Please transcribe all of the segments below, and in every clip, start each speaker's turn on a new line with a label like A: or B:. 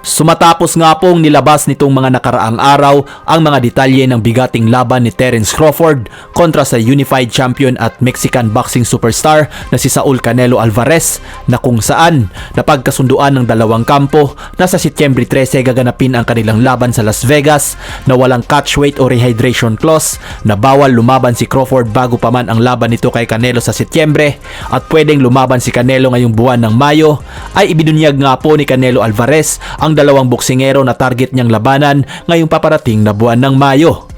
A: Sumatapos nga pong nilabas nitong mga nakaraang araw ang mga detalye ng bigating laban ni Terence Crawford kontra sa Unified Champion at Mexican boxing superstar na si Saul Canelo Alvarez na kung saan napagkasunduan ng dalawang kampo na sa Setyembre 13 gaganapin ang kanilang laban sa Las Vegas na walang catch weight o rehydration clause na bawal lumaban si Crawford bago pa man ang laban nito kay Canelo sa Setyembre. At pwedeng lumaban si Canelo ngayong buwan ng Mayo ay ibinunyag nga po ni Canelo Alvarez ang dalawang boksingero na target niyang labanan ngayong paparating na buwan ng Mayo.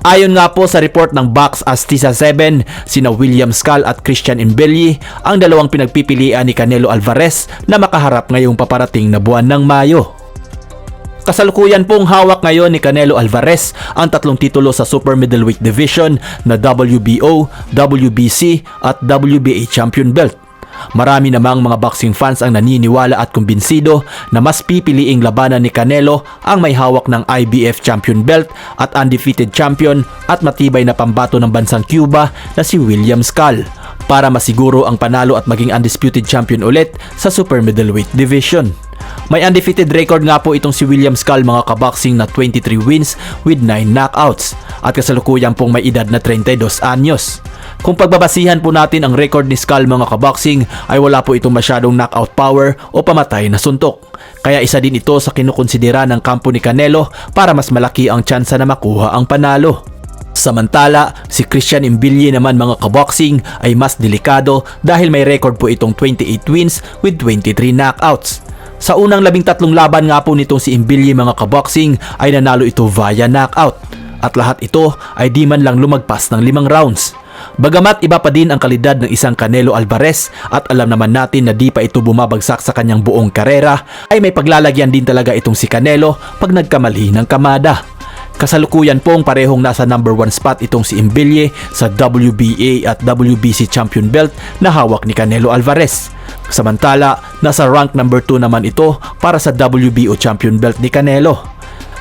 A: Ayon nga po sa report ng Box Astisa 7, sina William Skull at Christian Mbelli ang dalawang pinagpipilian ni Canelo Alvarez na makaharap ngayong paparating na buwan ng Mayo. Kasalukuyan pong hawak ngayon ni Canelo Alvarez ang tatlong titulo sa Super Middleweight Division na WBO, WBC at WBA Champion Belt. Marami namang mga boxing fans ang naniniwala at kumbinsido na mas pipiliing labanan ni Canelo ang may hawak ng IBF Champion Belt at undefeated champion at matibay na pambato ng bansang Cuba na si William Skull para masiguro ang panalo at maging undisputed champion ulit sa Super Middleweight Division. May undefeated record nga po itong si William Skull mga kaboxing na 23 wins with 9 knockouts at kasalukuyan pong may edad na 32 anyos. Kung pagbabasihan po natin ang record ni Skull mga kaboxing ay wala po itong masyadong knockout power o pamatay na suntok. Kaya isa din ito sa kinukonsidera ng kampo ni Canelo para mas malaki ang tsansa na makuha ang panalo. Samantala, si Christian Imbilye naman mga kaboxing ay mas delikado dahil may record po itong 28 wins with 23 knockouts. Sa unang labing tatlong laban nga po nitong si Imbilye mga kaboxing ay nanalo ito via knockout. At lahat ito ay di man lang lumagpas ng limang rounds. Bagamat iba pa din ang kalidad ng isang Canelo Alvarez at alam naman natin na di pa ito bumabagsak sa kanyang buong karera, ay may paglalagyan din talaga itong si Canelo pag nagkamali ng kamada. Kasalukuyan pong parehong nasa number 1 spot itong si Imbilye sa WBA at WBC champion belt na hawak ni Canelo Alvarez. Samantala, nasa rank number 2 naman ito para sa WBO champion belt ni Canelo.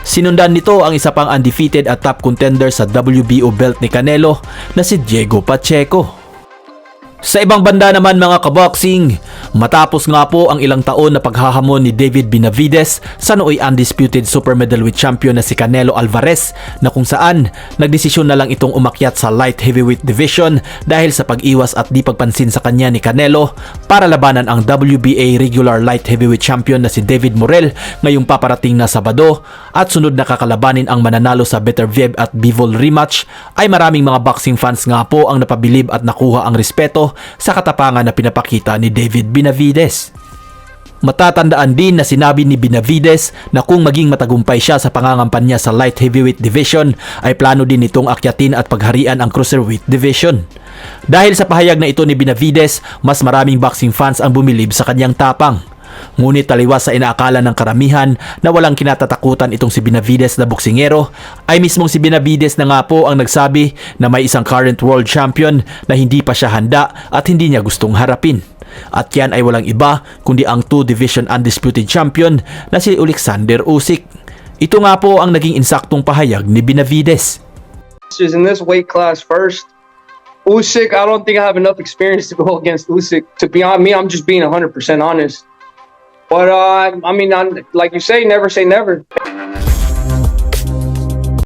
A: Sinundan nito ang isa pang undefeated at top contender sa WBO belt ni Canelo na si Diego Pacheco. Sa ibang banda naman mga kaboxing, matapos nga po ang ilang taon na paghahamon ni David Benavides sa nooy undisputed super middleweight champion na si Canelo Alvarez na kung saan nagdesisyon na lang itong umakyat sa light heavyweight division dahil sa pag-iwas at di pagpansin sa kanya ni Canelo para labanan ang WBA regular light heavyweight champion na si David Morel ngayong paparating na Sabado. At sunod na kakalabanin ang mananalo sa Better Viev at Bivol rematch ay maraming mga boxing fans nga po ang napabilib at nakuha ang respeto sa katapangan na pinapakita ni David Benavides. Matatandaan din na sinabi ni Benavides na kung maging matagumpay siya sa pangangampanya sa light heavyweight division ay plano din nitong akyatin at pagharian ang cruiserweight division. Dahil sa pahayag na ito ni Benavides, mas maraming boxing fans ang bumilib sa kanyang tapang. Ngunit taliwas sa inaakala ng karamihan na walang kinatatakutan itong si Benavides na boksingero, ay mismong si Benavides na nga po ang nagsabi na may isang current world champion na hindi pa siya handa at hindi niya gustong harapin. At yan ay walang iba kundi ang 2 division undisputed champion na si Alexander Usyk. Ito nga po ang naging insaktong pahayag ni Benavides.
B: is in this weight class first. Usyk, I don't think I have enough experience to go against Usyk. To be honest, me, I'm just being 100% honest. But uh, I mean, I'm, like you say, never say never.